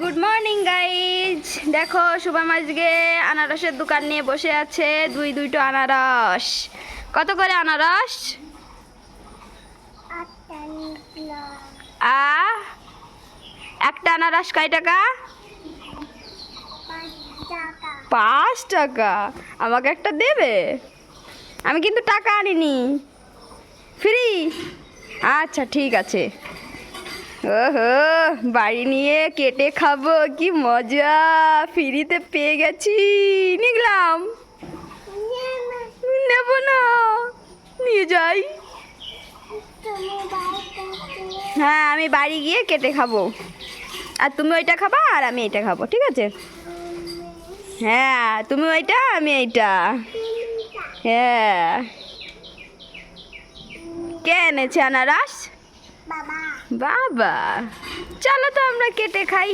Good morning guys দেখো শুভম আজকে আনারসের দোকান নিয়ে বসে আছে দুই দুইটো আনারস। কত করে আনারস? আ? একটা আনারস কয় টাকা? পাঁচ টাকা। আমাকে একটা দেবে? আমি কিন্তু টাকা আনিনি। ফ্রি আচ্ছা ঠিক আছে। ওহো, বাড়ি নিয়ে কেটে খাব, কি মজা। ফ্রিতে পেয়ে গেছি, নিগলাম। নেব না, নিয়ে যাই। হ্যাঁ আমি বাড়ি গিয়ে কেটে খাব। আর তুমি ওইটা খাবা আর আমি এটা খাব, ঠিক আছে? হ্যাঁ তুমি ওইটা, আমি এইটা। হ্যাঁ। কে এনেছে আনারস? বাবা। চলো তো আমরা কেটে খাই।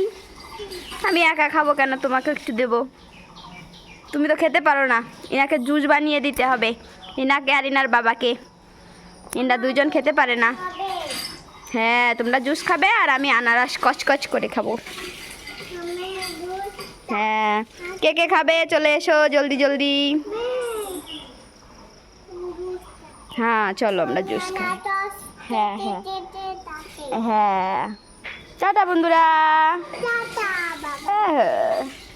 আমি একা খাব কেন? তোমাকে একটু দেবো। তুমি তো খেতে পারো না। এনাকে জুস বানিয়ে দিতে হবে। এনাকে আর এনার বাবাকে? এনারা দুজন খেতে পারে না। হ্যাঁ তোমরা জুস খাবে আর আমি আনারস কচকচ করে খাব। হ্যাঁ কে কে খাবে? চলে এসো জলদি জলদি। হ্যাঁ। চলো আমরা জুস খাই। হ্যাঁ হ্যাঁ। হ্যাঁ। টাটা বন্ধুরা। হ্যাঁ।